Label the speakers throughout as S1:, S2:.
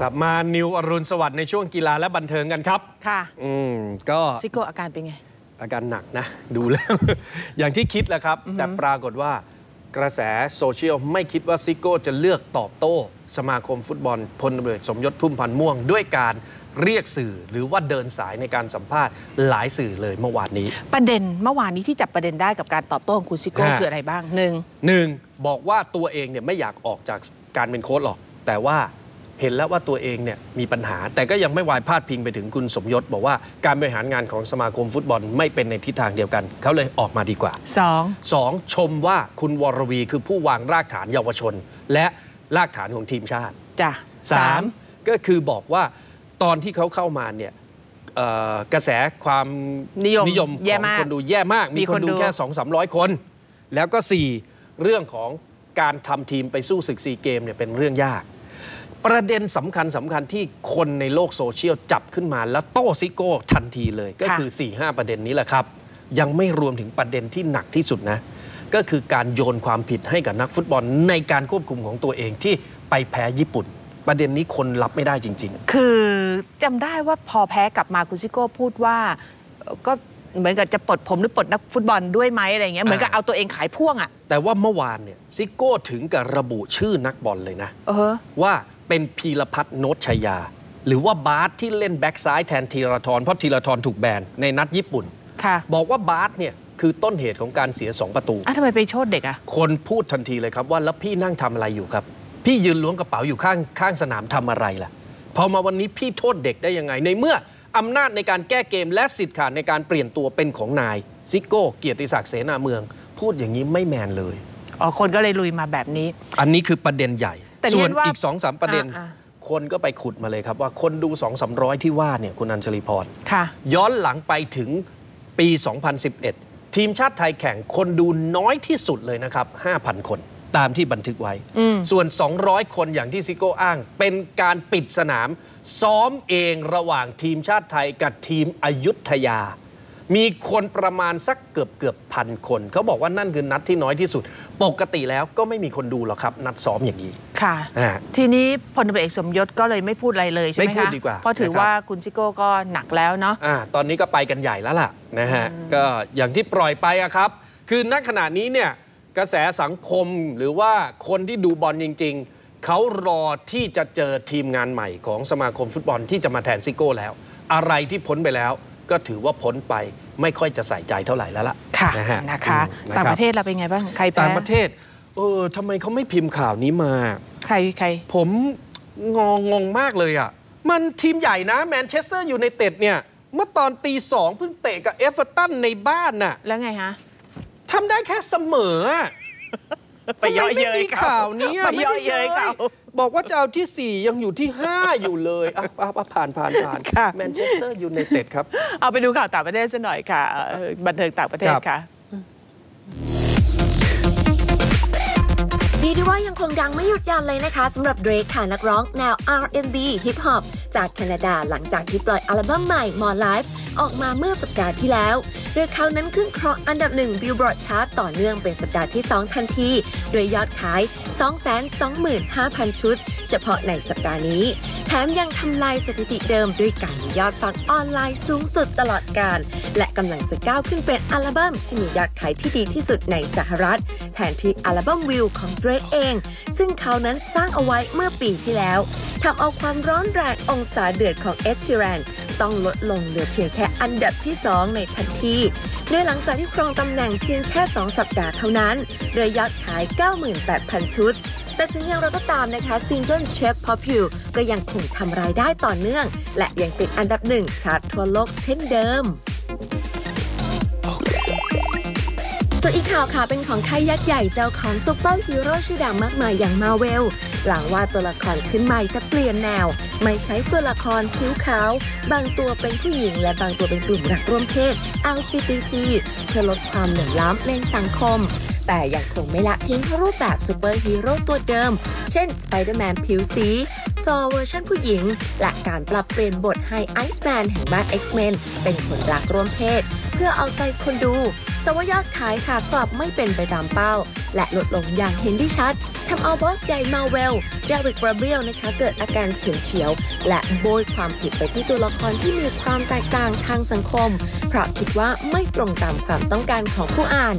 S1: กลับมานิวอรุณสวัสดิ์ในช่วงกีฬาและบันเทิงกันครับ
S2: ค่ะ
S1: อืมก็
S2: ซิโก้อาการเป็นไง
S1: อาการหนักนะ ดูแล้ว อย่างที่คิดแหละครับ แต่ปรากฏว่ากระแสโซเชียลไม่คิดว่าซิโก้จะเลือกตอบโต้ สมาคมฟุตบอลพลตำรวจเอกสมยศพุ่มพันธ์ม่วง ด้วยการเรียกสื่อหรือว่าเดินสายในการสัมภาษณ์หลายสื่อเลยเมื่อวานนี้
S2: ประเด็นเมื่อวานนี้ที่จับประเด็นได้กับการตอบโต้ของคุณซิโก้
S1: ฮะ
S2: คืออะไรบ้างหนึ่ง
S1: หนึ่งบอกว่าตัวเองเนี่ยไม่อยากออกจากการเป็นโค้ชหรอก แต่ว่า เห็นแล้วว่าตัวเองเนี่ยมีปัญหา แต่ก็ยังไม่วายพาดพิงไปถึงคุณสมยศ บอกว่าการบริหารงานของสมาคมฟุตบอลไม่เป็นในทิศทางเดียวกัน เขาเลยออกมาดีกว่า
S2: สอง
S1: สองชมว่าคุณวรวีคือผู้วางรากฐานเยาวชน และรากฐานของทีมชาติ
S2: จ้ะ
S1: สามก็คือบอกว่าตอนที่เขาเข้ามาเนี่ยเอ่อกระแสความ
S2: นิยม
S1: นิยม
S2: แย่
S1: ของ
S2: มาก
S1: คนดูแย่มาก มี
S2: มี
S1: ค
S2: คนน
S1: ดู
S2: ดู
S1: แค่ 2 3 0 0 คน แล้วก็ 4 เรื่องของการทำทีมไปสู้ศึกซีเกมเนี่ยเป็นเรื่องยาก ประเด็นสำคัญสำคัญที่คนในโลกโซเชียลจับขึ้นมาแล้วโต้ซิโก้ทันทีเลยก็คือ 4-5 ประเด็นนี้แหละครับ ยังไม่รวมถึงประเด็นที่หนักที่สุดนะ ก็คือการโยนความผิดให้กับนักฟุตบอลในการควบคุมของตัวเองที่ไปแพ้ญี่ปุ่น ประเด็นนี้คนรับไม่ได้จริง ๆ
S2: คือจำได้ว่าพอแพ้กลับมาคุณซิโก้พูดว่าเอ่อก็เหมือนกับจะปลดผมหรือปลดนักฟุตบอลด้วยไหมอะไรเงี้ยเหมือนกับเอาตัวเองขายพ่วงอะ
S1: แต่ว่าเมื่อวานเนี่ยซิโก้ถึงกับระบุชื่อนักบอลเลยนะ
S2: เออ
S1: ว่า เป็นพีรพัฒน์โนตชัยยา หรือว่าบาสที่เล่นแบ็กซ้ายแทนธีรทรเพราะธีรทรถูกแบนในนัดญี่ปุ่น
S2: ค่ะ
S1: บอกว่าบาสเนี่ยคือต้นเหตุของการเสีย2ประตู
S2: อะทำไมไปโทษเด็กอะ
S1: คนพูดทันทีเลยครับว่าแล้วพี่นั่งทำอะไรอยู่ครับ พี่ยืนล้วงกระเป๋าอยู่ข้างข้างสนามทำอะไรล่ะพอมาวันนี้พี่โทษเด็กได้ยังไงในเมื่ออำนาจในการแก้เกมและสิทธิ์ขาดในการเปลี่ยนตัวเป็นของนายซิโก้เกียรติศักดิ์เสนาเมือง พูดอย่างนี้ไม่แมนเลย
S2: อ๋อคนก็เลยลุยมาแบบนี้
S1: อันนี้คือประเด็นใหญ่
S2: แต่
S1: ส่วน
S2: เรียนว่า
S1: อีก2อสามประเด็น
S2: อ่า
S1: คนก็ไปขุดมาเลยครับว่าคนดู2 3 0 0ที่ว่าเนี่ยคุณอัญชลีพร
S2: ค่ะ
S1: ย้อนหลังไปถึงปี 2011 ทีมชาติไทยแข่งคนดูน้อยที่สุดเลยนะครับ 5,000 คนตามที่บันทึกไว้
S2: อืม
S1: ส่วน 200 คนอย่างที่ซิโก้อ้าง เป็นการปิดสนาม ซ้อมเองระหว่างทีมชาติไทยกับทีมอยุธยา มีคนประมาณสักเกือบเกือบพันคน เขาบอกว่านั่นคือนัดที่น้อยที่สุด ปกติแล้วก็ไม่มีคนดูหรอกครับ นัดซ้อมอย่างนี้
S2: ค่ะ
S1: อ่า
S2: ทีนี้พลตำรวจเอกสมยศก็เลยไม่พูดอะไรเลยใช่ไหม
S1: ไม่พูด
S2: คะ
S1: ดีกว่า
S2: เพราะถือ
S1: นะครับ
S2: ว่าคุณซิโก้ก็หนักแล้วเนาะ
S1: อ่าตอนนี้ก็ไปกันใหญ่แล้วล่ะนะฮะก็อย่างที่ปล่อยไปอะครับ คือณขณะนี้เนี่ยกระแสสังคมหรือว่าคนที่ดูบอลจริง ๆเขารอที่จะเจอทีมงานใหม่ของสมาคมฟุตบอลที่จะมาแทนซิโก้แล้ว อะไรที่พ้นไปแล้ว ก็ถือว่าพ้นไปไม่ค่อยจะใส่ใจเท่าไหร่แล้วล่ะ
S2: ค่ะ
S1: นะฮะ
S2: นะคะ
S1: อืม
S2: ต่าง
S1: คบ
S2: ประเทศเราเป็นไงบ้างใครแพ้
S1: ต่างประเทศเออทำไมเขาไม่พิมพ์ข่าวนี้มา
S2: ใครใคร
S1: ผมงงงงมากเลยอะ มันทีมใหญ่นะแมนเชสเตอร์ยูไนเต็ดเนี่ย เมื่อตอนตีสองเพิ่งเตะกับเอฟเวอร์ตันในบ้านน่ะ
S2: แล้วไงฮะ
S1: ทำได้แค่เสมออะ
S2: ไปเยาะเย้ย
S1: ทำไมไม่มี
S2: เขา
S1: ข่าวนี้อะ
S2: ไปเยาะเย้ยเขา
S1: ไม่ได้ลบอกว่าจะเอาที่ 4 ยังอยู่ที่ 5 อยู่เลยอะอะอะผ่านผ่านผ่าน
S2: ค่ะ
S1: แมนเชสเตอร์ยูไนเต็ดครับ
S2: เอาไปดูข่าวต่างประเทศซะหน่อยค่ะเอ่อบันเทิงต่างประเทศ
S1: ครับ
S2: ค่ะ
S3: เรียกได้ว่ายังคงดังไม่หยุดยันเลยนะคะสำหรับ Drake ค่ะนักร้องแนว R&B Hip Hop จากแคนาดาหลังจากที่ปล่อยอัลบั้มใหม่ More Life ออกมาเมื่อสัปดาห์ที่แล้ว โดยเขานั้นขึ้นครองอันดับหนึ่ง Billboard Chart ต่อเนื่องเป็นสัปดาห์ที่ 2 ทันที โดยยอดขาย 225,000 ชุด เฉพาะในสัปดาห์นี้ แถมยังทำลายสถิติเดิมด้วยการมียอดฟังออนไลน์สูงสุดตลอดกาลและกำลังจะก้าวขึ้นเป็นอัลบั้มที่มียอดขายที่ดีที่สุดในสหรัฐ แทนที่อัลบั้มวิวของ Drake เอง ซึ่งเขานั้นสร้างเอาไว้เมื่อปีที่แล้วทำเอาความร้อนแรงองศาเดือดของ Ed Sheeran ต้องลดลงเหลือเพียงแค่อันดับที่ 2 ในทันทีโดยหลังจากที่ครองตำแหน่งเพียงแค่ 2 สัปดาห์เท่านั้น โดยยอดขาย 98,000 ชุด แต่ถึงอย่างไรก็ตามนะคะซิงเกิลเชฟพอพิวก็ยังคงทำรายได้ต่อเนื่อง และยังติดอันดับหนึ่งชาร์ตทั่วโลกเช่นเดิม ส่วนอีกข่าวค่ะเป็นของค่ายยักษ์ใหญ่เจ้าของซุปเปอร์ฮีโร่ชื่อดังมากมายอย่างมาเวลหลังว่าตัวละครขึ้นใหม่แต่เปลี่ยนแนว ไม่ใช้ตัวละครผิวขาว บางตัวเป็นผู้หญิง และบางตัวเป็นกลุ่มรักร่วมเพศ LGBT เพื่อลดความเหลื่อมล้ำในสังคม แต่ยังคงไม่ละทิ้งรูปแบบซูเปอร์ฮีโร่ตัวเดิม เช่นสไปเดอร์แมนผิวสีทอร์เวอร์ชันผู้หญิง และการปรับเปลี่ยนบทให้ไอซ์แมนแห่งบ้าน X-Men เป็นคนรักร่วมเพศ เพื่อเอาใจคนดู แต่ว่ายอดขายค่ะกลับไม่เป็นไปตามเป้า และลดลงอย่างเห็นได้ชัดทำเอาบอสใหญ่มาเวลเดริกบราเบียลนะคะเกิดอาการเฉือนเฉียว และโบยความผิดไปที่ตัวละครที่มีความแตกต่างทางสังคม เพราะคิดว่าไม่ตรงตามความต้องการของผู้อ่าน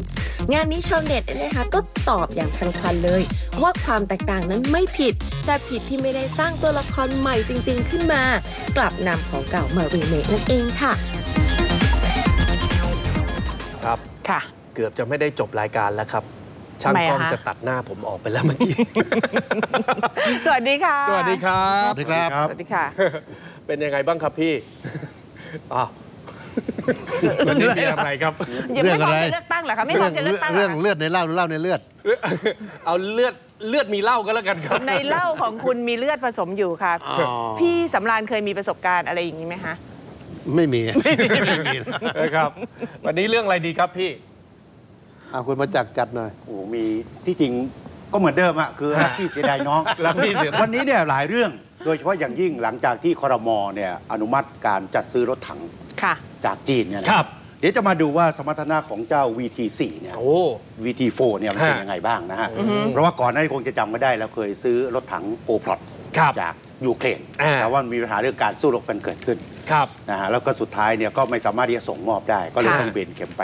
S3: งานนี้ชาวเน็ตนะคะก็ตอบอย่างทันควันเลย ว่าความแตกต่างนั้นไม่ผิด แต่ผิดที่ไม่ได้สร้างตัวละครใหม่จริง ๆ ขึ้นมา กลับนำของเก่ามารีเมคนั่นเองค่ะ
S1: ครับ
S2: ค่ะ
S1: เกือบจะไม่ได้จบรายการแล้วครับ ช่าง
S2: ทำไม
S1: กล้
S2: อะ
S1: อง
S2: คะ
S1: จะตัดหน้าผมออกไปแล้วเมื่อกี้
S2: สวัสดีค่ะ
S1: สวัสดีครับ
S4: สวัสดีครับ
S2: สวัสดีค่ะ
S1: เป็นยังไงบ้างครับพี่อ้าววันนี้มีอะไรครับ
S2: ยังไม่พร้อม
S4: เรื่องอะไร
S2: จะเลือกตั้งเหรอคะไม่พร้อมจะเลือกตั้งหร
S4: เรื่
S2: อ
S4: อง
S2: คะ
S4: เลือดในเหล้าหรือเหล้าในเลือด
S1: เอาเลือดเลือดมีเหล้าก็แล้วกันครับ
S2: ในเหล้าของคุณมีเลือดผสมอยู่ค่ะ
S4: อ๋อ
S2: พี่สำรานเคยมีประสบการณ์อะไรอย่างนี้ไหมคะ
S4: ไม่มีไม่มี
S1: นะครับ วันนี้เรื่องอะไรดีครับพี่
S4: เอาคุณมาจักจัดหน่อย
S5: โอ้โหมีที่จริงก็เหมือนเดิมอะคือรักพี่เสียดายน้อง
S1: รักพี่เสียดาย
S5: วันนี้เนี่ยหลายเรื่อง โดยเฉพาะอย่างยิ่งหลังจากที่คอรมอเนี่ยอนุมัติการจัดซื้อรถถัง
S2: ค่ะ
S5: จากจีนเนี่ยนะครับเดี๋ยวจะมาดูว่าสมรรถนะของเจ้า VT4 เนี่ย
S1: โอ้
S5: VT4 เนี่ยมันเป็น
S1: ฮะ
S5: ยังไงบ้างนะฮะ เพราะว่าก่อนหน้านี้คงจะจำไม่ได้แล้วเคยซื้อรถถังโอพลอต
S1: ครับ
S5: จากยูเครน
S1: อ่า
S5: แต่ว่ามีปัญหาเรื่องการสู้รบกันเกิดขึ้น
S1: ครับ
S5: นะฮะแล้วก็สุดท้ายเนี่ยก็ไม่สามารถที่จะส่งมอบได้ ก็เลย
S2: ค่ะ
S5: ต้องเบนเข็มไป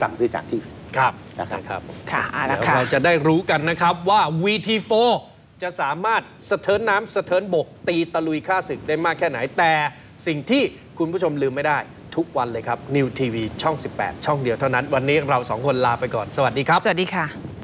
S5: สั่งซื้อจากที่อื่น
S1: ครับ
S5: นะครับ
S1: ครับ
S2: ค่ะเอา
S1: เดี๋
S2: ละ
S1: ยว
S2: ค่ะ
S1: เราจะได้รู้กันนะครับว่า VT4 จะสามารถสะเทินน้ำสะเทินบก ตีตะลุยค่าศึกได้มากแค่ไหนแต่สิ่งที่คุณผู้ชมลืมไม่ได้ทุกวันเลยครับ New TV ช่อง 18 ช่องเดียวเท่านั้น วันนี้เราสองคนลาไปก่อนสวัสดีครับ
S2: สวัสดีค่ะ